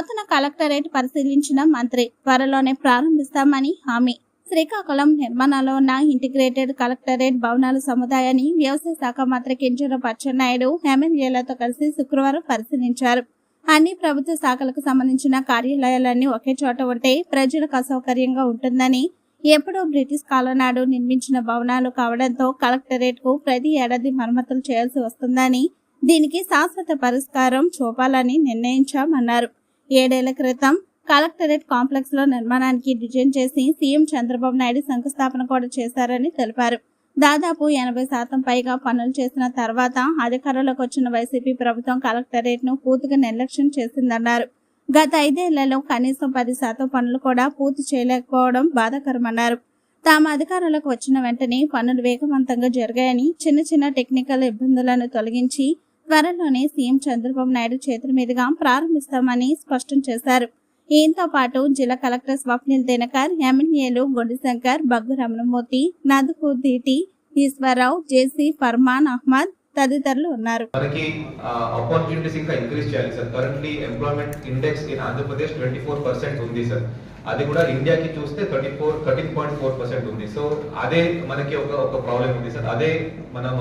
నూతన కలెక్టరేట్ పరిశీలించిన మంత్రి త్వరలోనే ప్రారంభిస్తామని హామీ. శ్రీకాకుళం నిర్మాణంలో ఉన్న ఇంటిగ్రేటెడ్ కలెక్టరేట్ భవనాల సముదాయాన్ని వ్యవసాయ శాఖ మంత్రి కింజర పచ్చెన్నాయుడు ఎమ్మెల్యేలతో కలిసి శుక్రవారం పరిశీలించారు. అన్ని ప్రభుత్వ శాఖలకు సంబంధించిన కార్యాలయాలన్నీ ఒకే చోట ఉంటే ప్రజలకు అసౌకర్యంగా ఉంటుందని ఎప్పుడో బ్రిటిష్ కాలనాడు నిర్మించిన భవనాలు కావడంతో కలెక్టరేట్కు ప్రతి ఏడాది మరమ్మతులు చేయాల్సి వస్తుందని దీనికి శాశ్వత పరిష్కారం చూపాలని నిర్ణయించామన్నారు. ఏడేళ్ళ క్రితం కలెక్టరేట్ కాంప్లెక్స్లో నిర్మాణానికి డిజైన్ చేసి సీఎం చంద్రబాబు నాయుడు శంకుస్థాపన కూడా చేశారని తెలిపారు. దాదాపు ఎనభై శాతం పైగా పనులు చేసిన తర్వాత అధికారంలోకి వచ్చిన వైసీపీ ప్రభుత్వం కలెక్టరేట్ను పూర్తిగా నిర్లక్ష్యం చేసిందన్నారు. గత ఐదేళ్ళలో కనీసం పది శాతం పనులు కూడా పూర్తి చేయలేకపోవడం బాధాకరమన్నారు. తాము అధికారంలోకి వచ్చిన వెంటనే పనులు వేగవంతంగా జరిగాయని చిన్న చిన్న టెక్నికల్ ఇబ్బందులను తొలగించి త్వరలోనే సీఎం చంద్రబాబు నాయుడు చేతుల మీదుగా ప్రారంభిస్తామని స్పష్టం చేశారు. దీంతో పాటు జిల్లా కలెక్టర్ స్వప్నిల్ దినకర్ ఎమ్మెల్యేలు గొడ్డిశంకర్ బగ్గు రమణమూర్తి నదుకుదీటి ఈశ్వరరావు జేసీ ఫర్మాన్ అహ్మద్ తదితరులు ఉన్నారు. మనకి ఆపర్చునిటీస్ ఇంకా ఇంక్రీజ్ చేయాలి sir. Currently employment index in Andhra Pradesh twenty four percent ఉంది సార్. అది కూడా ఇండియాకి చూస్తే thirty four thirteen point four percent ఉంది. సో అదే మనకి ఒక ఒక ప్రాబ్లం ఉంది సార్. అదే మనం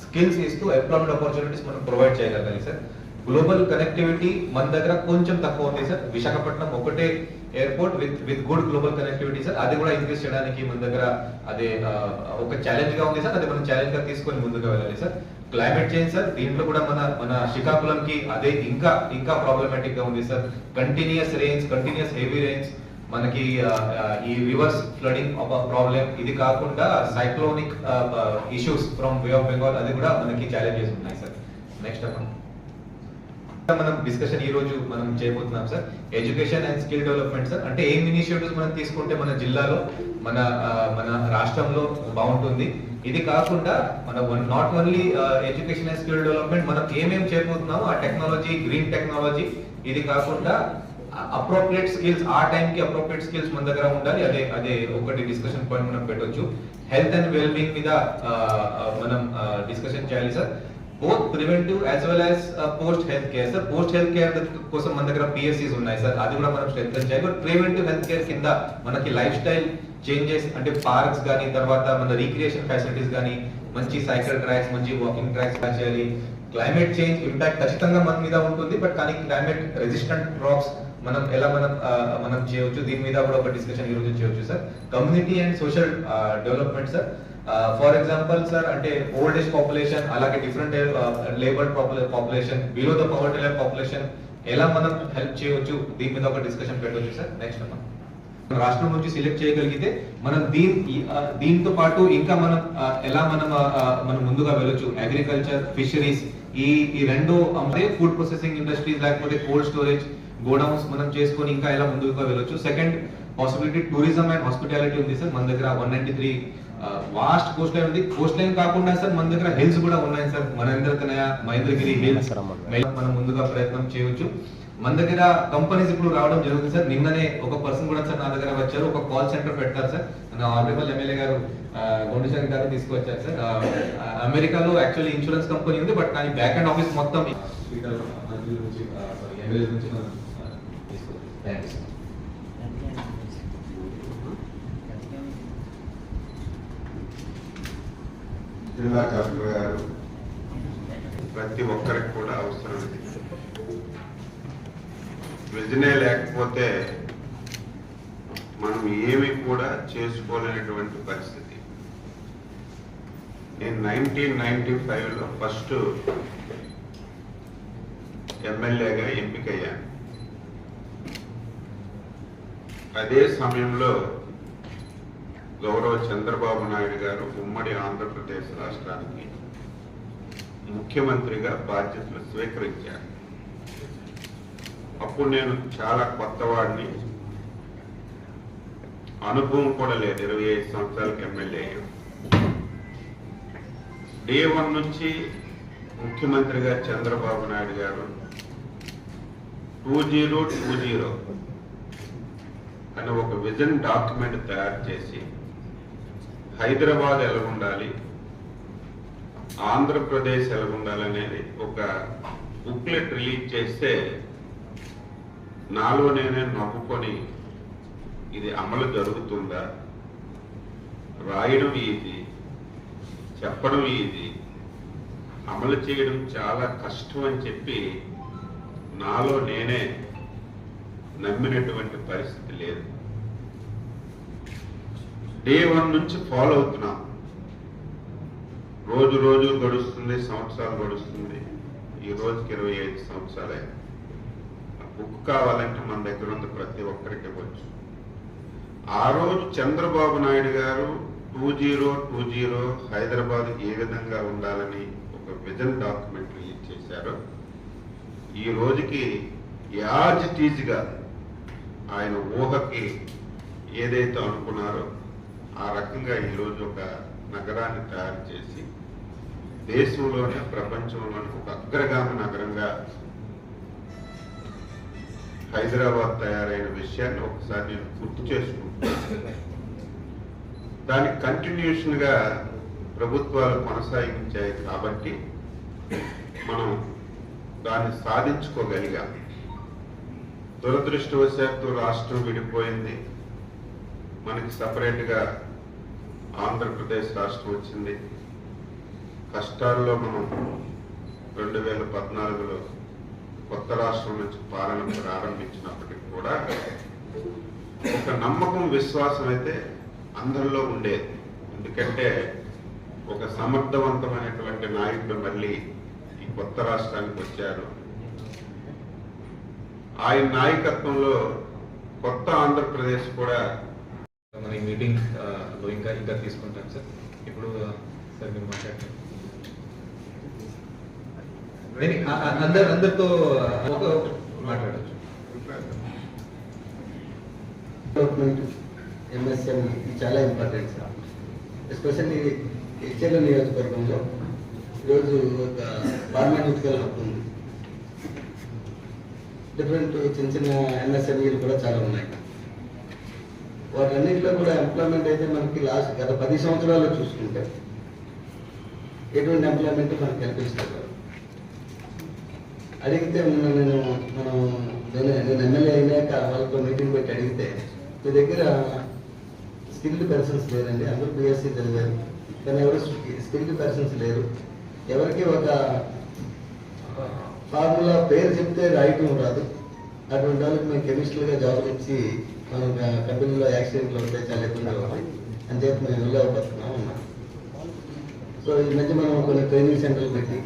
స్కిల్స్ ఇస్తూ ఎంప్లాయ్మెంట్ ఆపర్చునిటీస్ మనం ప్రొవైడ్ చేయగలగాలి సార్. గ్లోబల్ కనెక్టివిటీ మన దగ్గర కొంచెం తక్కువ ఉంది సార్. విశాఖపట్నం ఒకటే airport with with good global connectivity sir. అది కూడా ఇంక్రీస్ చేయడానికి మన దగ్గర అదే ఒక ఛాలెంజ్గా ఉంది సార్. అది మనం ఛాలెంజ్గా తీసుకొని ముందుకు వెళ్ళాలి సార్. క్లైమేట్ చేంజ్ సార్ దీంట్లో కూడా మన మన శ్రీకాకుళం కి అదే ఇంకా ఇంకా ప్రాబ్లమాటిక్గా ఉంది sir. Continuous rains continuous heavy rains మనకి ఈ రివర్స్ ఫ్లడింగ్ ప్రాబ్లం ఇది కాకుండా cyclonic issues from bay of Bengal అది కూడా మనకి ఛాలెంజెస్ ఉన్నాయి సార్. నెక్స్ట్ అకౌంట్ మనం డిస్కషన్ ఈ రోజు మనం చేయబోతున్నాం sir education and skill development sir అంటే ఏం ఇనిషియేటివ్స్ మనం తీసుకుంటే మన జిల్లాలో మన మన రాష్ట్రంలో బాగుంటుంది. ఇది కాకుండా మన not only education and skill development మనం ఏమేం చేయబోతున్నామో ఆ టెక్నాలజీ గ్రీన్ టెక్నాలజీ ఇది కాకుండా అప్రోప్రియేట్ స్కిల్స్ ఆ టైం కి అప్రోప్రియేట్ స్కిల్స్ మన దగ్గర ఉండాలి. అదే అదే ఒకటి డిస్కషన్ పాయింట్ మనం పెట్టొచ్చు. హెల్త్ అండ్ వెల్బీయింగ్ మీద మనం డిస్కషన్ చేయాలి sir both preventive as well as post health care sir post health care కోసం మన దగ్గర పిఎస్సీస్ ఉన్నాయి సార్ అది కూడా మనం స్ట్రెంగ్ చేయాలి. బట్ ప్రివెంటివ్ హెల్త్ కేర్ కింద మనకి లైఫ్ స్టైల్ చేంజెస్ అంటే పార్క్స్ కానీ తర్వాత మన రీక్రియేషన్ ఫెసిలిటీస్ కానీ మంచి సైకిల్ ట్రాక్స్ మంచి వాకింగ్ ట్రాక్స్ చేయాలి. క్లైమేట్ చేంజ్ ఇంపాక్ట్ ఖచ్చితంగా మన మీద ఉంటుంది. బట్ కానీ క్లైమేట్ రెసిస్టెంట్ క్రాప్స్ మనం ఎలా మనం మనం చేయొచ్చు దీని మీద కూడా ఒక డిస్కషన్ ఈ రోజు sir community and social development sir for example sir అంటే ఓల్డ్ ఏజ్ పాపులేషన్ అలాగే different labour population below the poverty life population ఎలా మనం హెల్ప్ చేయవచ్చు? దీని మీద ఒక డిస్కషన్ పెట్టవచ్చు సార్ నెక్స్ట్ మనం రాష్ట్రం నుంచి సెలెక్ట్ చేయగలిగితే మనం దీని దీంతో పాటు ఇంకా మనం ఎలా మనం మనం ముందుగా వెళ్ళొచ్చు? అగ్రికల్చర్ ఫిషరీస్ ఈ ఈ రెండు అంటే ఫుడ్ ప్రొసెసింగ్ ఇండస్ట్రీస్ లేకపోతే కోల్డ్ స్టోరేజ్ గోడౌన్స్ మనం చేసుకొని ఇంకా ఎలా ముందుగా వెళ్ళొచ్చు? Second possibility tourism and hospitality ఉంది సార్ మన దగ్గర one ninety three vast coast line ఉంది. కోస్ట్ లైన్ కాకుండా సార్ మన దగ్గర హిల్స్ కూడా ఉన్నాయి సార్ మనేంద్ర కనయ మహేంద్రగిరి హిల్స్ మనం ముందుగా ప్రయత్నం చేయొచ్చు. మన దగ్గర కంపెనీస్ ఇప్పుడు రావడం జరుగుతుంది సార్ నిన్ననే ఒక పర్సన్ కూడా సార్ నా దగ్గర వచ్చారు. ఒక కాల్ సెంటర్ పెట్టారు సార్ నా ఆనరబుల్ ఎమ్మెల్యే గారు గొండుశంకర్ గారు తీసుకొచ్చారు సార్ అమెరికాలో యాక్చువల్లీ ఇన్సూరెన్స్ కంపెనీ ఉంది బట్ కానీ బ్యాక్ అండ్ ఆఫీస్ మొత్తం నుంచి సారీ ఎమ్మెల్యే నుంచి మనం థ్యాంక్స్ జిల్లా కలెక్టర్ గారు ప్రతి ఒక్కరికి కూడా అవసరం ఇది. విజనే లేకపోతే మనం ఏమి కూడా చేసుకోలేనటువంటి పరిస్థితి. నేను నైన్టీన్ నైన్టీ ఫైవ్లో ఫస్ట్ ఎమ్మెల్యేగా ఎంపికయ్యాను. అదే సమయంలో గౌరవ చంద్రబాబు నాయుడు గారు ఉమ్మడి ఆంధ్రప్రదేశ్ రాష్ట్రానికి ముఖ్యమంత్రిగా బాధ్యతలు స్వీకరించారు. అప్పుడు నేను చాలా కొత్తవాడిని అనుభవం కూడా లేదు. ఇరవై ఐదు సంవత్సరాలకు ఎమ్మెల్యే డే వన్ నుంచి ముఖ్యమంత్రిగా చంద్రబాబు నాయుడు గారు టూ జీరో టూ జీరో అని ఒక విజన్ డాక్యుమెంట్ తయారు చేసి హైదరాబాద్ ఎలా ఉండాలి ఆంధ్రప్రదేశ్ ఎలా ఉండాలి అనేది ఒక బుక్లెట్ రిలీజ్ చేస్తే నాలో నేనే నవ్వుకొని ఇది అమలు జరుగుతుందా? రాయడం ఈజీ చెప్పడం ఈజీ అమలు చేయడం చాలా కష్టం అని చెప్పి నాలో నేనే నమ్మినటువంటి పరిస్థితి లేదు. డే వన్ నుంచి ఫాలో అవుతున్నాం. రోజు రోజు గడుస్తుంది సంవత్సరాలు గడుస్తుంది. ఈ రోజుకి ఇరవై ఐదు సంవత్సరాలే. బుక్ కావాలంటే మన దగ్గర ఉంది ప్రతి ఒక్కరికి ఇవ్వచ్చు. ఆ రోజు చంద్రబాబు నాయుడు గారు two zero two zero Hyderabad ఏ విధంగా ఉండాలని ఒక విజన్ డాక్యుమెంట్ రిలీజ్ చేశారు ఈ రోజుకి యాజ్ టీజ్గా ఆయన ఊహకి ఏదైతే అనుకున్నారో ఆ రకంగా ఈరోజు ఒక నగరాన్ని తయారు చేసి దేశంలోనే ప్రపంచంలోనే ఒక అగ్రగామి నగరంగా హైదరాబాద్ తయారైన విషయాన్ని ఒకసారి నేను గుర్తు చేసుకుంటున్నాను. దానికి కంటిన్యూషన్గా ప్రభుత్వాలు కొనసాగించాయి కాబట్టి మనం దాన్ని సాధించుకోగలిగాం. దురదృష్టవశాత్తు రాష్ట్రం విడిపోయింది. మనకి సపరేట్గా ఆంధ్రప్రదేశ్ రాష్ట్రం వచ్చింది. కష్టాల్లో మనం రెండు వేల పద్నాలుగులో కొత్త రాష్ట్రం నుంచి పాలన ప్రారంభించినప్పటికీ కూడా ఒక నమ్మకం విశ్వాసం అయితే అందరిలో ఉండేది. ఎందుకంటే ఒక సమర్థవంతమైనటువంటి నాయకుడు మళ్ళీ ఈ కొత్త రాష్ట్రానికి వచ్చారు. ఆయన నాయకత్వంలో కొత్త ఆంధ్రప్రదేశ్ కూడా మన ఈ మీటింగ్లో ఇంకా ఇంకా తీసుకుంటాం సార్. ఇప్పుడు సార్ మీరు మాట్లాడండి. అందరు అందరితో మాట్లాడచ్చు. డెవలప్మెంట్ ఎంఎస్ఎం ఇది చాలా ఇంపార్టెంట్ సార్ ఎస్పెషల్లీ హెచ్ఎల్ నియోజకవర్గంలో ఈరోజు ఒక ఫార్మాటికల్ హబ్ ఉంది. డిఫరెంట్ చిన్న చిన్న ఎంఎస్ఎంఈలు కూడా చాలా ఉన్నాయి. వాటన్నింటిలో కూడా ఎంప్లాయ్మెంట్ అయితే మనకి లాస్ట్ గత పది సంవత్సరాలు చూసుకుంటే ఎటువంటి ఎంప్లాయ్మెంట్ మనకి కల్పిస్తారు అడిగితే మొన్న నేను మనం నేను నేను ఎమ్మెల్యే అయినాక వాళ్ళతో మీటింగ్ పెట్టి అడిగితే మీ దగ్గర స్కిల్డ్ పర్సన్స్ లేరండి అందరూ బీఎస్సీ చదివారు. కానీ ఎవరు స్కిల్డ్ పర్సన్స్ లేరు. ఎవరికి ఒక ఫార్ములా పేరు చెప్తే రాయటం రాదు. అటువంటి వాళ్ళకి మేము కెమిస్ట్రీగా జాబ్ ఇచ్చి మనం కంపెనీలో యాక్సిడెంట్లు ఉంటే చాలా ఇబ్బంది అవ్వాలి అని చెప్పి మేము వెళ్ళబడుతున్నాం ఉన్నాం సో ఈ మధ్య మనం కొన్ని ట్రైనింగ్ సెంటర్లు పెట్టి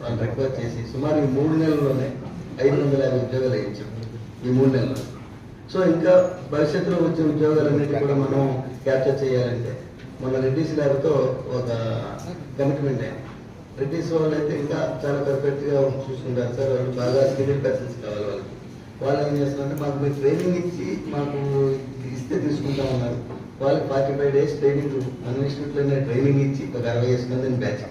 వాళ్ళు రిక్వైర్ చేసి సుమారు ఈ మూడు నెలల్లోనే ఐదు వందల యాభై ఉద్యోగాలు వేయించాం. ఈ మూడు నెలల్లో. సో ఇంకా భవిష్యత్తులో వచ్చే ఉద్యోగాలన్నిటి కూడా మనం క్యాప్చర్ చేయాలంటే మన రెడ్డిస్ ల్యాబ్తో ఒక కమిట్మెంట్ అయింది రెడ్డిస్ వాళ్ళు అయితే ఇంకా చాలా పర్ఫెక్ట్గా చూసుకుంటారు సార్. వాళ్ళు బాగా స్కిల్డ్ పర్సన్స్ కావాలి వాళ్ళకి. వాళ్ళు ఏం చేస్తారంటే మాకు మీరు ట్రైనింగ్ ఇచ్చి మాకు ఇస్తే తీసుకుంటా ఉన్నారు. వాళ్ళకి ఫార్టీ ఫైవ్ డేస్ ట్రైనింగ్ మన ఇన్స్టిట్యూట్లోనే ట్రైనింగ్ ఇచ్చి ఒక అరవై వేసి మందిని బ్యాచ్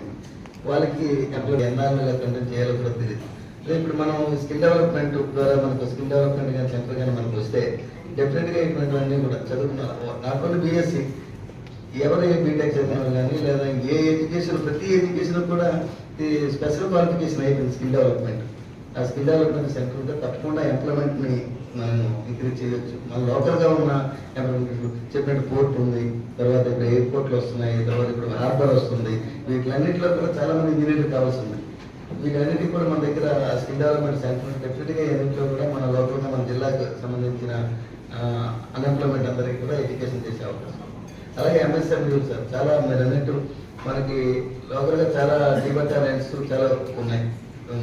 వాళ్ళకి ఎంప్లాయ్ ఎన్ఆర్ఎల్ కంటెంట్ చేయాలో కూడా తెలియదు అదే ఇప్పుడు మనం స్కిల్ డెవలప్మెంట్ ద్వారా మనకు స్కిల్ డెవలప్మెంట్ కానీ సెంటర్ కానీ మనకు వస్తే డెఫినెట్గా ఇటువంటివన్నీ కూడా చదువుకున్నారు. నాట్ ఓన్లీ బీఎస్సీ ఎవరు ఏ బీటెక్ చదివినారు కానీ లేదా ఏ ఎడ్యుకేషన్ ప్రతి ఎడ్యుకేషన్ కూడా స్పెషల్ క్వాలిఫికేషన్ అయిపోయింది స్కిల్ డెవలప్మెంట్ ఆ స్కిల్ డెవలప్మెంట్ సెంటర్ ఉంటే తప్పకుండా ఎంప్లాయ్మెంట్ని మనం ఇంక్రీజ్ చేయొచ్చు. మన లోకల్గా ఉన్న employment చెప్పినట్టు పోర్ట్ ఉంది తర్వాత ఇక్కడ ఎయిర్పోర్ట్లు వస్తున్నాయి తర్వాత ఇక్కడ హార్బర్ వస్తుంది. వీటిలన్నింటిలో కూడా చాలా మంది ఇంజనీర్లు కావాల్సి ఉంది. వీటన్నిటికీ కూడా మన దగ్గర స్కిల్ డెవలప్మెంట్ సెంటర్ డెఫినెట్గా ఎన్నింటిలో కూడా మన లోకల్గా మన జిల్లాకు సంబంధించిన అన్ఎంప్లాయ్మెంట్ అందరికీ కూడా ఎడ్యుకేషన్ చేసే అవకాశం అలాగే ఎంఎస్ఎం సార్. చాలా మీరు అన్నట్టు మనకి లోకల్గా చాలా చాలా డిబటాలెంట్స్ చాలా ఉన్నాయి.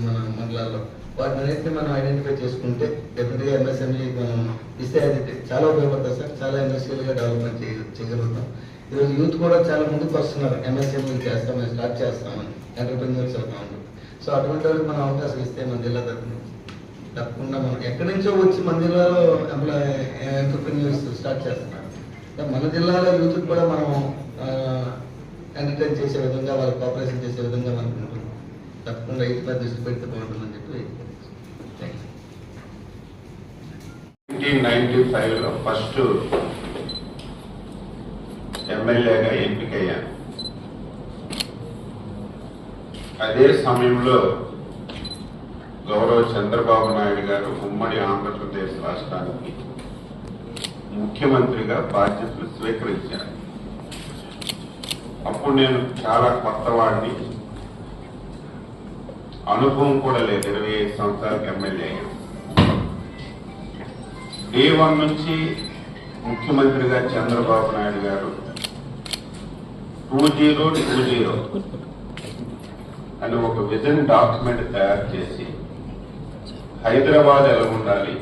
మన మండలాల్లో. వాటిని అనేది మనం ఐడెంటిఫై చేసుకుంటే డెఫినెట్గా ఎంఎస్ఎంఈ మనం ఇస్తే అది చాలా ఉపయోగపడుతుంది సార్. చాలా ఇండస్ట్రియల్ డెవలప్మెంట్ చేయ- చేయగలుగుతాం. ఈరోజు యూత్ కూడా చాలా ముందుకు వస్తున్నారు. ఎంఎస్ఎంఈ చేస్తామని స్టార్ట్ చేస్తామని ఎంటర్ప్రీనియర్స్ అవుతామని సో అటువంటి వాళ్ళకి మనం అవకాశం ఇస్తే మన జిల్లా తరఫున తప్పకుండా మనం ఎక్కడి నుంచో వచ్చి మన జిల్లాలో ఎంప్లాయ్ ఎంటర్ప్రీనియర్స్ స్టార్ట్ చేస్తున్నారు. మన జిల్లాలో యూత్ కూడా మనం ఎంటర్టైన్ చేసే విధంగా వాళ్ళకి కోఆపరేషన్ చేసే విధంగా మనకు తప్పకుండా ఇటు మీద దృష్టి పెడితే బాగుంటుంది నైన్టీన్ నైన్టీ ఫైవ్లో ఫస్ట్ ఎమ్మెల్యేగా ఎంపికయ్యాను. అదే సమయంలో గౌరవ చంద్రబాబు నాయుడు గారు ఉమ్మడి ఆంధ్రప్రదేశ్ రాష్ట్రానికి ముఖ్యమంత్రిగా బాధ్యతలు స్వీకరించారు. అప్పుడు నేను చాలా కొత్తవాడిని అనుభవం కూడా లేదు. ఇరవై ఐదు సంవత్సరాలకు ఎమ్మెల్యే అయ్యాను డే వన్ నుంచి ముఖ్యమంత్రిగా చంద్రబాబు నాయుడు గారు. టూ జీరో టూ జీరో అని ఒక విజన్ డాక్యుమెంట్ తయారు చేసి హైదరాబాద్ ఎలా ఉండాలి?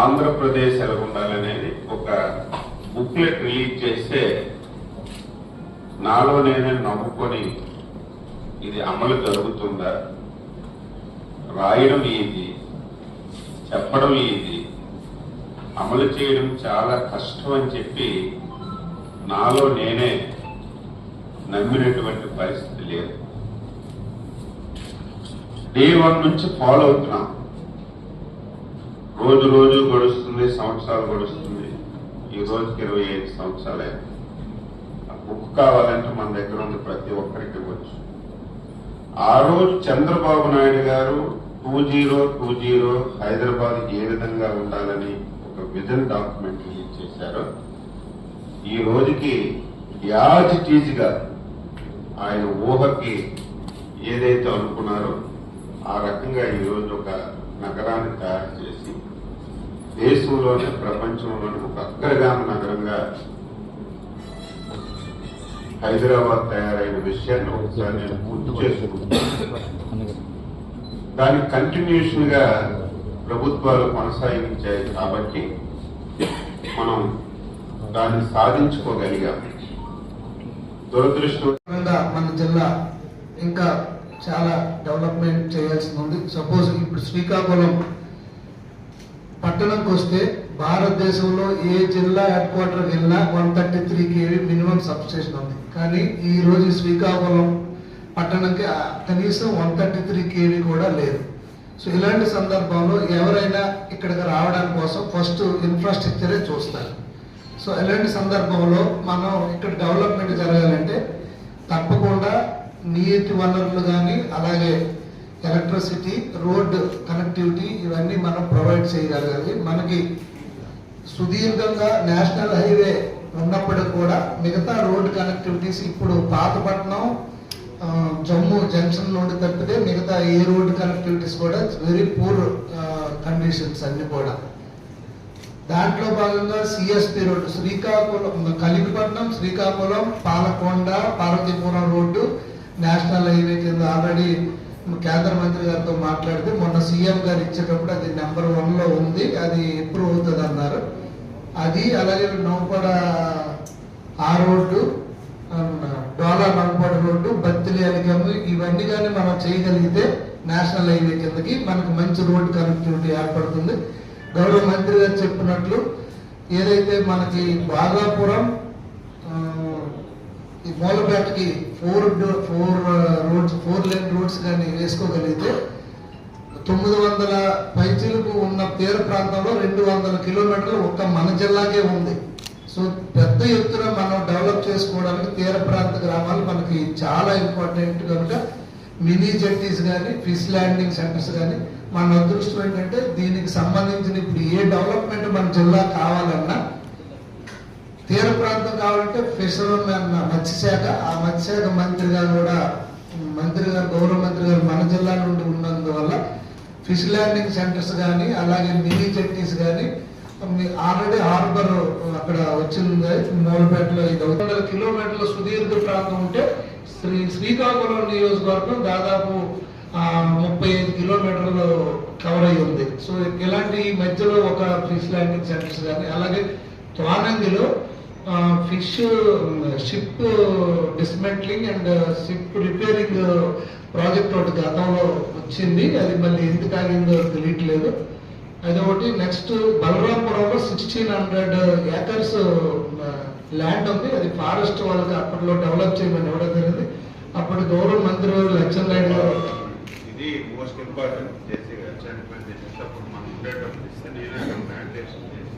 ఆంధ్రప్రదేశ్ ఎలా ఉండాలి అనేది ఒక బుక్లెట్ రిలీజ్ చేస్తే నాలో నేనే నమ్ముకొని ఇది అమలు జరుగుతుందా? రాయడం ఏంటి? చెప్పడం ఈజీ అమలు చేయడం చాలా కష్టం అని చెప్పి నాలో నేనే నమ్మినటువంటి పరిస్థితి లేదు. డే వన్ నుంచి ఫాలో అవుతున్నాం. రోజు రోజు గడుస్తుంది సంవత్సరాలు గడుస్తుంది. ఈ రోజుకి ఇరవై ఐదు సంవత్సరాలే. బుక్ కావాలంటే మన దగ్గర ఉన్న ప్రతి ఒక్కరికి ఇవ్వచ్చు. ఆ రోజు చంద్రబాబు నాయుడు గారు two zero two zero Hyderabad ఏ విధంగా ఉండాలని ఒక విజన్ డాక్యుమెంట్ రిలీజ్ చేశారో. ఈ రోజుకి యాజ్ ఇట్గా ఆయన ఊహకి ఏదైతే అనుకున్నారో ఆ రకంగా ఈ రోజు ఒక నగరాన్ని తయారు చేసి దేశంలోనే ప్రపంచంలోనే ఒక అగ్రగామ నగరంగా హైదరాబాద్ తయారైన విషయాన్ని ఒకసారి నేను గుర్తు చేసుకుంటున్నాను. దాని కంటిన్యూషన్గా ప్రభుత్వాలు కొనసాగించాయి కాబట్టి మనం దాన్ని సాధించుకోగలిగాం. దురదృష్టం మన జిల్లా ఇంకా చాలా డెవలప్మెంట్ చేయాల్సి ఉంది. సపోజ్ ఇప్పుడు శ్రీకాకుళం పట్టణంకి వస్తే భారతదేశంలో ఏ జిల్లా హెడ్ క్వార్టర్కి వెళ్ళినా one thirty three KV minimum substation ఉంది. కానీ ఈ రోజు శ్రీకాకుళం పట్టణంకి కనీసం వన్ థర్టీ త్రీ కేవీ కూడా లేదు. సో ఇలాంటి సందర్భంలో ఎవరైనా ఇక్కడికి రావడానికి కోసం ఫస్ట్ ఇన్ఫ్రాస్ట్రక్చరే చూస్తారు. సో ఇలాంటి సందర్భంలో మనం ఇక్కడ డెవలప్మెంట్ జరగాలంటే తప్పకుండా నీటి వనరులు కానీ అలాగే ఎలక్ట్రిసిటీ రోడ్ కనెక్టివిటీ ఇవన్నీ మనం ప్రొవైడ్ చేయగలగాలి. మనకి సుదీర్ఘంగా నేషనల్ హైవే ఉన్నప్పటికి కూడా మిగతా రోడ్ కనెక్టివిటీస్ ఇప్పుడు పాతపట్నం జమ్మూ జంక్షన్ నుండి తప్పితే మిగతా ఏ రోడ్ కనెక్టివిటీస్ కూడా వెరీ పూర్ కండిషన్స్ అన్ని కూడా. దాంట్లో భాగంగా CSP road Srikakulam Kalingapatnam Srikakulam Palakonda Parvathipuram road national highway కింద ఆల్రెడీ కేంద్ర మంత్రి గారితో మాట్లాడితే మొన్న సీఎం గారు ఇచ్చేటప్పుడు అది నెంబర్ వన్లో ఉంది అది ఇంప్రూవ్ అవుతుంది అన్నారు అది అలాగే నౌపడ ఆ రోడ్డు డోలా నౌపడ రోడ్డు బత్తిలి అలిగమ్ము ఇవన్నీ కానీ మనం చేయగలిగితే నేషనల్ హైవే కిందకి మనకు మంచి రోడ్డు కనెక్టివిటీ ఏర్పడుతుంది. గౌరవ మంత్రి గారు చెప్పినట్లు ఏదైతే మనకి బాగాపురం ఈ మూలపేటకి four four roads four lane roads కానీ వేసుకోగలిగితే తొమ్మిది వందల పైచీలకు ఉన్న తీర ప్రాంతంలో రెండు వందల కిలోమీటర్లు ఒక్క మన జిల్లాకే ఉంది. సో పెద్ద ఎత్తున మనం డెవలప్ చేసుకోవడానికి తీర ప్రాంత గ్రామాలు మనకి చాలా ఇంపార్టెంట్ కనుక మినీ జెట్టీస్ కానీ ఫిష్ ల్యాండింగ్ సెంటర్స్ కానీ మన అదృష్టం ఏంటంటే దీనికి సంబంధించిన ఇప్పుడు ఏ డెవలప్మెంట్ మన జిల్లా కావాలన్నా తీర ప్రాంతం కావాలంటే ఫిషర్మెన్ మత్స్యశాఖ ఆ మత్స్యశాఖ మంత్రి గారు కూడా మంత్రి గారు గౌరవ మంత్రి గారు మన జిల్లా నుండి ఉన్నందువల్ల ఫిష్ ల్యాండింగ్ సెంటర్స్ కానీ అలాగే మినీ జెట్టీస్ కానీ ఆల్రెడీ హార్బర్ అక్కడ వచ్చింది మూలపేటలో ఇది ఐదు వందల కిలోమీటర్ల సుదీర్ఘ ప్రాంతం ఉంటే శ్రీ శ్రీకాకుళం నియోజకవర్గం దాదాపు ముప్పై ఐదు కిలోమీటర్లు కవర్ అయి ఉంది. సో ఇలాంటి మధ్యలో ఒక ఫిష్ ల్యాండింగ్ సెంటర్స్ కానీ అలాగే త్వానంగిలో fish ship dismantling and ship repairing project ఒకటి గతంలో వచ్చింది. అది మళ్ళీ ఎందుకు ఆగిందో తెలియట్లేదు. అదొకటి. నెక్స్ట్ బలరాంపురంలో సిక్స్టీన్ హండ్రెడ్ ఏకర్స్ ల్యాండ్ ఉంది. అది ఫారెస్ట్ వాళ్ళకి అప్పట్లో డెవలప్ చేయమని ఇవ్వడం జరిగింది. అప్పటి గౌరవ మంత్రి లక్ష్మణ్ నాయుడు గారు ఇది మోస్ట్ ఇంపార్టెంట్ చేసి చేసేటప్పుడు మనం ఉండేటప్పుడు ఇస్తే నేనే అక్కడ ప్లాంటేషన్ చేసి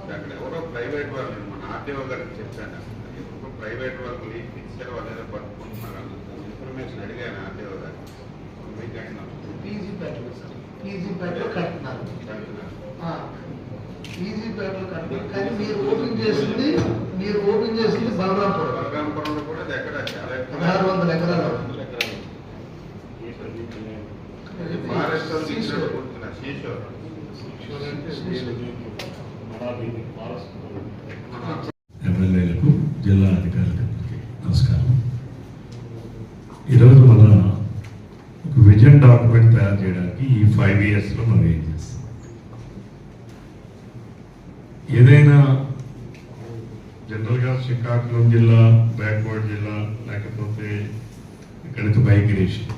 అక్కడ ఎవరో ప్రైవేట్ వాళ్ళు మన ఆర్టీఓ గారికి చెప్పాను. అది ఎవరో ప్రైవేట్ వాళ్ళు లీజ్ ఇచ్చారు వాళ్ళు ఏదో పట్టుకుంటున్నారు. అన్న ఇన్ఫర్మేషన్ అడిగాను ఆర్టీఓ గారు. పేటలో పీజీ పేటలో కట్టినారు. ఆ, పీజీ పేటలో కట్టినారు. కానీ మీరు ఓపెన్ చేసింది మీరు ఓపెన్ చేసింది బలరాంపురం. పదహారు వందల ఎకరాలు. ఇది ఫారెస్ట్ వాళ్ళు ఇచ్చినట్టు గుర్తున్నా, శ్రీశోర్. ఎమ్మెల్యేలకు జిల్లా అధికారులకు నమస్కారం ఈరోజు మన ఒక విజన్ డాక్యుమెంట్ తయారు చేయడానికి ఈ ఫైవ్ ఇయర్స్లో మనం ఏం చేస్తాం? ఏదైనా జనరల్గా శ్రీకాకుళం జిల్లా బ్యాక్వర్డ్ జిల్లా లేకపోతే ఇక్కడికి మైగ్రేషన్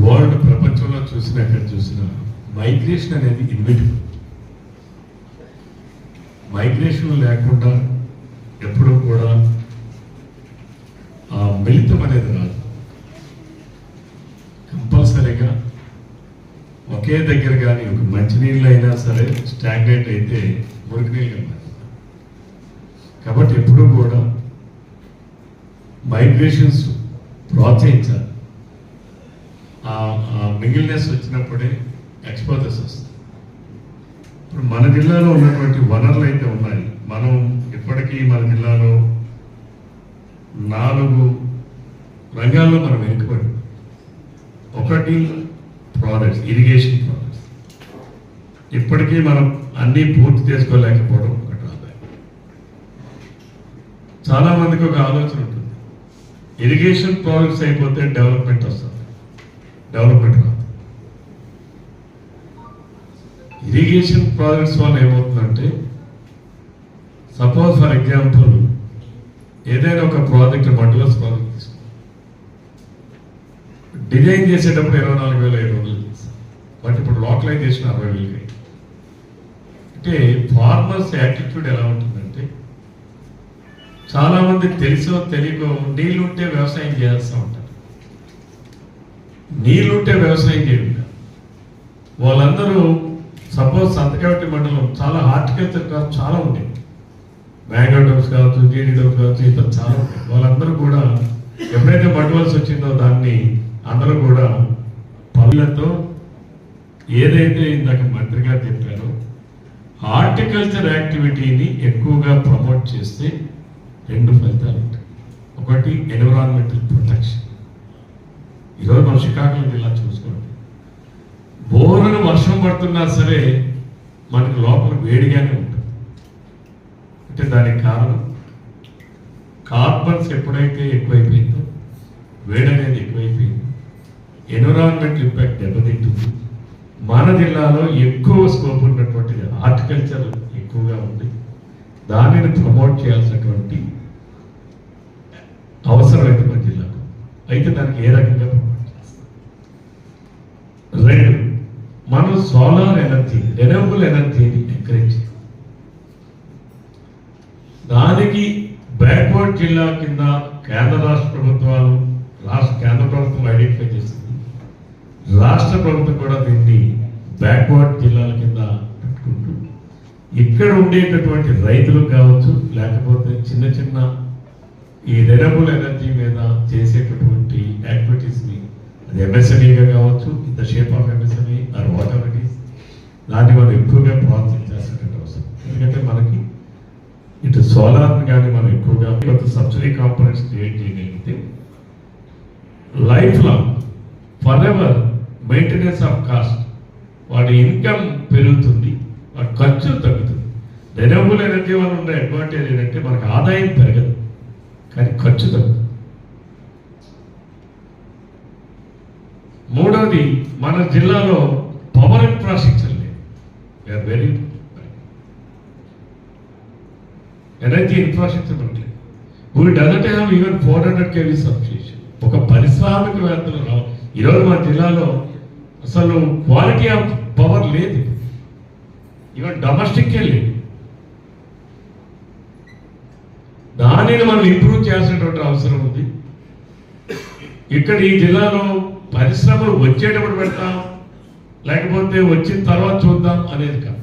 వరల్డ్ ప్రపంచంలో చూసినా ఎక్కడ చూసినా మైగ్రేషన్ అనేది ఇన్విటిబుల్ మైగ్రేషన్ లేకుండా ఎప్పుడూ కూడా ఆ మిళితం అనేది రాదు కంపల్సరీగా ఒకే దగ్గర కానీ ఒక మంచినీళ్ళు అయినా సరే స్టాగ్నేట్ అయితే మురికినీళ్ళు నీళ్ళుగా కాబట్టి ఎప్పుడూ కూడా మైగ్రేషన్స్ ప్రోత్సహించాలి. ఆ మిగిలినెస్ వచ్చినప్పుడే ఎక్స్పోజర్స్ వస్తాయి. ఇప్పుడు మన జిల్లాలో ఉన్నటువంటి వనరులు అయితే ఉన్నాయి. మనం ఇప్పటికీ మన జిల్లాలో నాలుగు రంగాల్లో మనం వెనుకబడి ఒకటి ప్రాజెక్ట్స్ ఇరిగేషన్ ఇప్పటికీ మనం అన్నీ పూర్తి చేసుకోలేకపోవడం ఒకటి ఆదాయం చాలా మందికి ఒక ఆలోచన ఉంటుంది. ఇరిగేషన్ ప్రాజెక్ట్స్ అయిపోతే డెవలప్మెంట్ వస్తుంది. డెవలప్మెంట్ రాదు ఇరిగేషన్ ప్రాజెక్ట్స్ వల్ల ఏమవుతుందంటే సపోజ్ ఫర్ ఎగ్జాంపుల్ ఏదైనా ఒక ప్రాజెక్ట్ మడ్యులస్ ప్రాజెక్ట్ తీసుకో డిజైన్ చేసేటప్పుడు ఇరవై నాలుగు వేల ఐదు వందలు. బట్ ఇప్పుడు లోకలైజేషన్ అరవై వేలు అంటే ఫార్మర్స్ యాటిట్యూడ్ ఎలా ఉంటుందంటే చాలామంది తెలుసో తెలియకో నీళ్ళుంటే వ్యవసాయం చేస్తూ ఉంటారు నీళ్ళుంటే వ్యవసాయం చేయండి వాళ్ళందరూ సపోజ్ సంతకావటి మండలం చాలా హార్టికల్చర్ కాదు చాలా ఉండేది మ్యాంగో డోప్స్ కావచ్చు జీడి కావచ్చు ఇతర చాలా ఉంటాయి వాళ్ళందరూ కూడా ఎప్పుడైతే పట్టువలసి వచ్చిందో దాన్ని అందరూ కూడా పనులతో ఏదైతే ఇందాక మంత్రి గారు చెప్పారో హార్టికల్చర్ యాక్టివిటీని ఎక్కువగా ప్రమోట్ చేస్తే రెండు ఫలితాలు ఉంటాయి. ఒకటి ఎన్విరాన్మెంటల్ ప్రొటెక్షన్. ఈరోజు మనం శ్రీకాకుళం జిల్లా చూసుకోండి బోరున వర్షం పడుతున్నా సరే మనకు లోపల వేడిగానే ఉంటుంది. అంటే దానికి కారణం కార్బన్స్ ఎప్పుడైతే ఎక్కువైపోయిందో వేడి అనేది ఎక్కువైపోయింది ఎన్విరాన్మెంట్ ఇంపాక్ట్ దెబ్బతింటుంది. మన జిల్లాలో ఎక్కువ స్కోప్ ఉన్నటువంటిది హార్టికల్చర్ ఎక్కువగా ఉంది. దానిని ప్రమోట్ చేయాల్సినటువంటి అవసరం అయితే మన జిల్లాకు. అయితే దానికి ఏ రకంగా ప్రమోట్ చేస్తాం? రెండు మనం సోలార్ ఎనర్జీ రెన్యూబుల్ ఎనర్జీని ఎంకరేజ్ దానికి బ్యాక్వర్డ్ జిల్లా కింద కేంద్ర రాష్ట్ర ప్రభుత్వాలు రాష్ట్ర కేంద్ర ప్రభుత్వం ఐడెంటిఫై చేస్తుంది రాష్ట్ర ప్రభుత్వం కూడా దీన్ని బ్యాక్వర్డ్ జిల్లాల కింద పెట్టుకుంటూ ఇక్కడ ఉండేటటువంటి రైతులు కావచ్చు లేకపోతే చిన్న చిన్న ఈ రెనబుల్ ఎనర్జీ మీద చేసేటటువంటి యాక్టివిటీస్ని అది ఎంఎస్ఎంఈగా కావచ్చు in the shape of MSME or whatever it is దాన్ని మనం ఎక్కువగా ప్రోత్సహించాల్సినటువంటి అవసరం. ఎందుకంటే మనకి ఇటు సోలార్ని కానీ మనం ఎక్కువగా కొత్త సబ్సిడీ కాంపనెంట్స్ క్రియేట్ చేయగలిగితే life long forever maintenance of cost వాడి ఇన్కమ్ పెరుగుతుంది వాడి ఖర్చు తగ్గుతుంది. రెన్యూబుల్ ఎనర్జీ వల్ల ఉండే అడ్వాంటేజ్ ఏంటంటే మనకు ఆదాయం పెరగదు కానీ ఖర్చు తగ్గుతుంది. మూడవది మన జిల్లాలో పవర్ ఇన్ఫ్రాస్ట్రక్చర్ లేదు. వెరీ ఎనర్జీ ఇన్ఫ్రాస్ట్రక్చర్ మనకి we doesn't have even four hundred KV substation ఒక పారిశ్రామికవేత్తలు రావు. ఈరోజు మన జిల్లాలో అసలు క్వాలిటీ ఆఫ్ పవర్ లేదు. ఈవెన్ డొమెస్టిక్కే లేదు. దానిని మనం ఇంప్రూవ్ చేయాల్సినటువంటి అవసరం ఉంది. ఇక్కడ ఈ జిల్లాలో పరిశ్రమలు వచ్చేటప్పుడు పెడతాం లేకపోతే వచ్చిన తర్వాత చూద్దాం అనేది కాదు.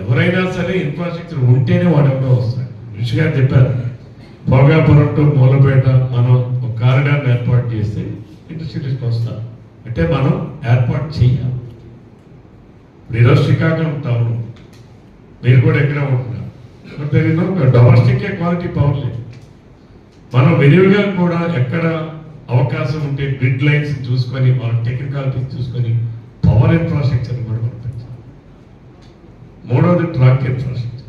ఎవరైనా సరే ఇన్ఫ్రాస్ట్రక్చర్ ఉంటేనే వాడు ఎవరో వస్తాడు ఋషి గారు చెప్పారు భోగాపురం టు మూలపేట మనం ఒక కారిడార్ ఏర్పాటు చేస్తే ఇంటర్సిటీస్కి వస్తారు అంటే మనం ఏర్పాటు చేయాలి. మీరు ఈరోజు శ్రీకాకుళం టౌన్ మీరు కూడా ఎక్కడ ఉంటున్నారు. But there is domestic quality power లేదు. మనం విరివిగా కూడా ఎక్కడ అవకాశం ఉంటే గ్రిడ్ లైన్స్ చూసుకొని మనం టెక్నికాలిటీ చూసుకొని పవర్ ఇన్ఫ్రాస్ట్రక్చర్ కూడా మనం పెంచాలి. మూడవది ట్రాక్ ఇన్ఫ్రాస్ట్రక్చర్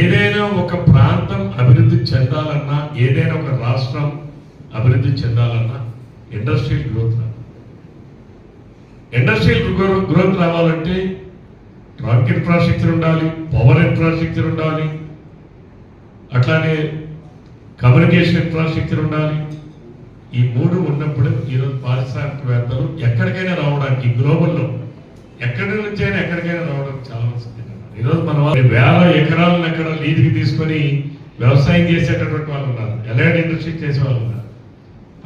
ఏదైనా ఒక ప్రాంతం అభివృద్ధి చెందాలన్నా ఏదైనా ఒక రాష్ట్రం అభివృద్ధి చెందాలన్నా ఇండస్ట్రియల్ గ్రోత్ ఇండస్ట్రియల్ గ్రోత్ రావాలంటే ట్రాక్ ఇన్ఫ్రాస్ట్రక్చర్ ఉండాలి పవర్ ఇన్ఫ్రాస్ట్రక్చర్ ఉండాలి అట్లానే కమ్యూనికేషన్ ఇన్ఫ్రాస్ట్రక్చర్ ఉండాలి. ఈ మూడు ఉన్నప్పుడు ఈరోజు పారిశ్రామికవేత్తలు ఎక్కడికైనా రావడానికి గ్లోబల్లో ఎక్కడి నుంచైనా ఎక్కడికైనా రావడానికి చాలా ఈరోజు మన వాళ్ళు వేల ఎకరాలను ఎక్కడ లీజుకి తీసుకొని వ్యవసాయం చేసేటటువంటి వాళ్ళు ఉన్నారు ఎలైడ్ ఇండస్ట్రీ చేసే వాళ్ళు ఉన్నారు.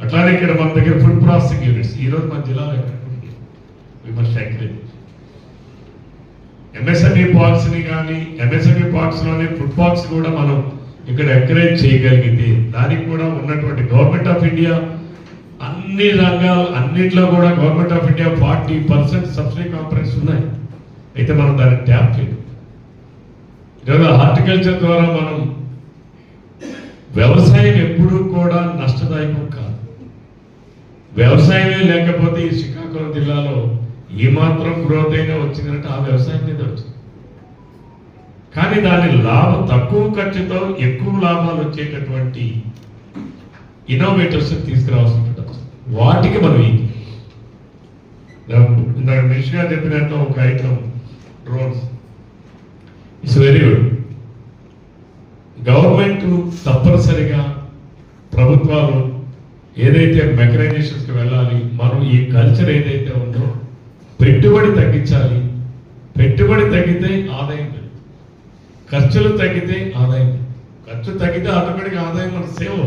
అట్లానే ఇక్కడ మన దగ్గర ఫుడ్ ప్రాసెసింగ్ యూనిట్స్ ఈరోజు మన జిల్లాలో ఎక్కడ విమర్శ అగ్రీ ఎంఎస్ఎంఈ పార్క్స్ కానీ ఎంఎస్ఎంఈ పార్క్స్ ఫుడ్ పాక్స్ కూడా మనం ఇక్కడ ఎంకరేజ్ చేయగలిగితే దానికి కూడా ఉన్నటువంటి గవర్నమెంట్ ఆఫ్ ఇండియా అన్ని రంగాలు అన్నింటిలో కూడా government of India forty percent subsidy components ఉన్నాయి. అయితే మనం దాన్ని ట్యాప్ చేయడం ఈరోజు హార్టికల్చర్ ద్వారా మనం వ్యవసాయం ఎప్పుడూ కూడా నష్టదాయకం కాదు. వ్యవసాయమే లేకపోతే ఈ శ్రీకాకుళం జిల్లాలో ఈ మాత్రం గ్రోత్ అయినా వచ్చిందంటే ఆ వ్యవసాయం మీద వచ్చింది. కానీ దాని లాభం తక్కువ ఖర్చుతో ఎక్కువ లాభాలు వచ్చేటటువంటి ఇన్నోవేటర్స్ తీసుకురావాల్సి ఉంటుంది వాటికి మనం ఏంటి ఇందాక చెప్పినట్టు ఒక item drones it's very good government తప్పనిసరిగా ప్రభుత్వాలు ఏదైతే మెకనైజేషన్స్కి వెళ్ళాలి మనం ఈ కల్చర్ ఏదైతే ఉందో పెట్టుబడి తగ్గించాలి. పెట్టుబడి తగ్గితే ఆదాయం పెరుగుతుంది. ఖర్చులు తగ్గితే ఆదాయం పెరుగుతుంది. ఖర్చు తగ్గితే ఆటోమేటిక్ ఆదాయం మనకు సేవ్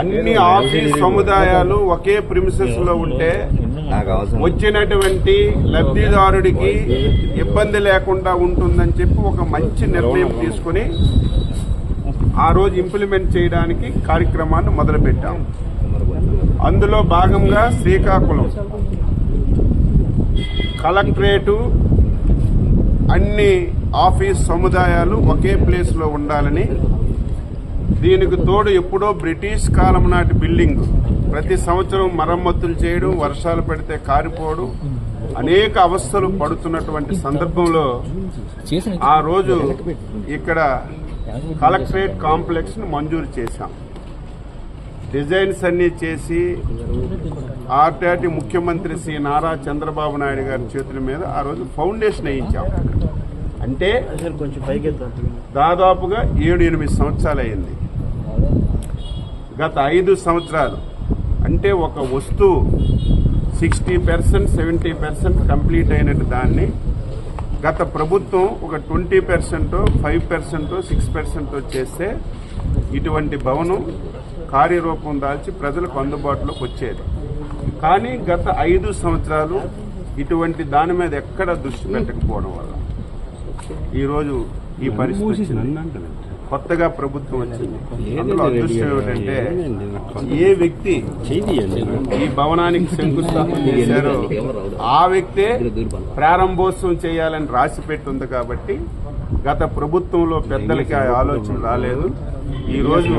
అన్ని ఆఫీస్ సముదాయాలు ఒకే ప్రిమిసెస్లో ఉంటే వచ్చినటువంటి లబ్ధిదారుడికి ఇబ్బంది లేకుండా ఉంటుందని చెప్పి ఒక మంచి నిర్ణయం తీసుకుని ఆ రోజు ఇంప్లిమెంట్ చేయడానికి కార్యక్రమాన్ని మొదలుపెట్టాం. అందులో భాగంగా శ్రీకాకుళం. కలెక్టరేటు అన్ని ఆఫీస్ సముదాయాలు ఒకే ప్లేస్లో ఉండాలని దీనికి తోడు ఎప్పుడో బ్రిటిష్ కాలం నాటి బిల్డింగ్. ప్రతి సంవత్సరం మరమ్మతులు చేయడం వర్షాలు పడితే కారిపోవడం అనేక అవస్థలు పడుతున్నటువంటి సందర్భంలో ఆ రోజు ఇక్కడ కలెక్టరేట్ కాంప్లెక్స్ను మంజూరు చేశాం. డిజైన్స్ అన్నీ చేసి ఆర్టాటి ముఖ్యమంత్రి శ్రీ నారా చంద్రబాబు నాయుడు గారి చేతుల మీద ఆ రోజు ఫౌండేషన్ వేయించాం. అంటే దాదాపుగా ఏడు ఎనిమిది సంవత్సరాలు అయింది. గత ఐదు సంవత్సరాలు. అంటే ఒక వస్తువు sixty percent seventy percent complete అయినట్టు దాన్ని గత ప్రభుత్వం ఒక twenty percent five percent six percent చేస్తే ఇటువంటి భవనం కార్యరూపం దాల్చి ప్రజలకు అందుబాటులోకి వచ్చేది. కానీ గత ఐదు సంవత్సరాలు ఇటువంటి దాని మీద ఎక్కడ దృష్టి పెట్టకపోవడం వల్ల ఈరోజు ఈ పరిస్థితి. కొత్తగా ప్రభుత్వం వచ్చింది. అందులో అదృష్టం ఏమిటంటే ఏ వ్యక్తి ఈ భవనానికి శంకుస్థాపన చేశారో ఆ వ్యక్తే ప్రారంభోత్సవం చేయాలని రాసి పెట్టుంది కాబట్టి గత ప్రభుత్వంలో పెద్దలకి ఆలోచన రాలేదు. ఈ రోజు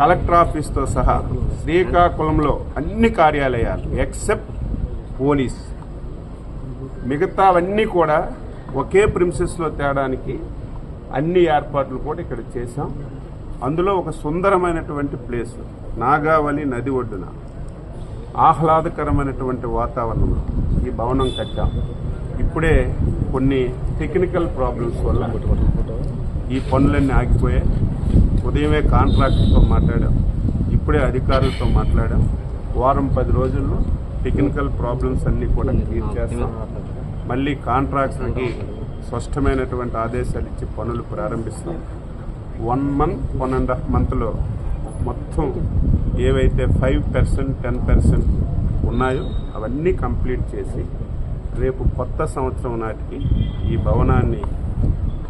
కలెక్టర్ ఆఫీస్తో సహా శ్రీకాకుళంలో అన్ని కార్యాలయాలు ఎక్సెప్ట్ పోలీస్. మిగతావన్నీ కూడా ఒకే ప్రిన్సెస్లో తేడానికి అన్ని ఏర్పాట్లు కూడా ఇక్కడ చేశాం. అందులో ఒక సుందరమైనటువంటి ప్లేస్ నాగావళి నది ఒడ్డున. ఆహ్లాదకరమైనటువంటి వాతావరణంలో ఈ భవనం కట్టాం. ఇప్పుడే కొన్ని టెక్నికల్ ప్రాబ్లమ్స్ వల్ల ఈ పనులన్నీ ఆగిపోయాయి ఉదయమే కాంట్రాక్టర్తో మాట్లాడాం. ఇప్పుడే అధికారులతో మాట్లాడాం. వారం పది రోజుల్లో టెక్నికల్ ప్రాబ్లమ్స్ అన్నీ కూడా క్లియర్ చేస్తాం. మళ్ళీ కాంట్రాక్టర్కి స్పష్టమైనటువంటి ఆదేశాలు ఇచ్చి పనులు ప్రారంభిస్తాం. One month one and half మంత్లో మొత్తం ఏవైతే ఫైవ్ పర్సెంట్ టెన్ పర్సెంట్ ఉన్నాయో అవన్నీ కంప్లీట్ చేసి రేపు కొత్త సంవత్సరం నాటికి ఈ భవనాన్ని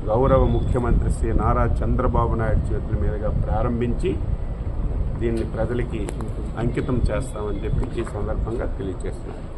గౌరవ ముఖ్యమంత్రి శ్రీ నారా చంద్రబాబు నాయుడు చేతుల మీదుగా ప్రారంభించి దీన్ని ప్రజలకి అంకితం చేస్తామని చెప్పి ఈ సందర్భంగా తెలియజేస్తున్నాను.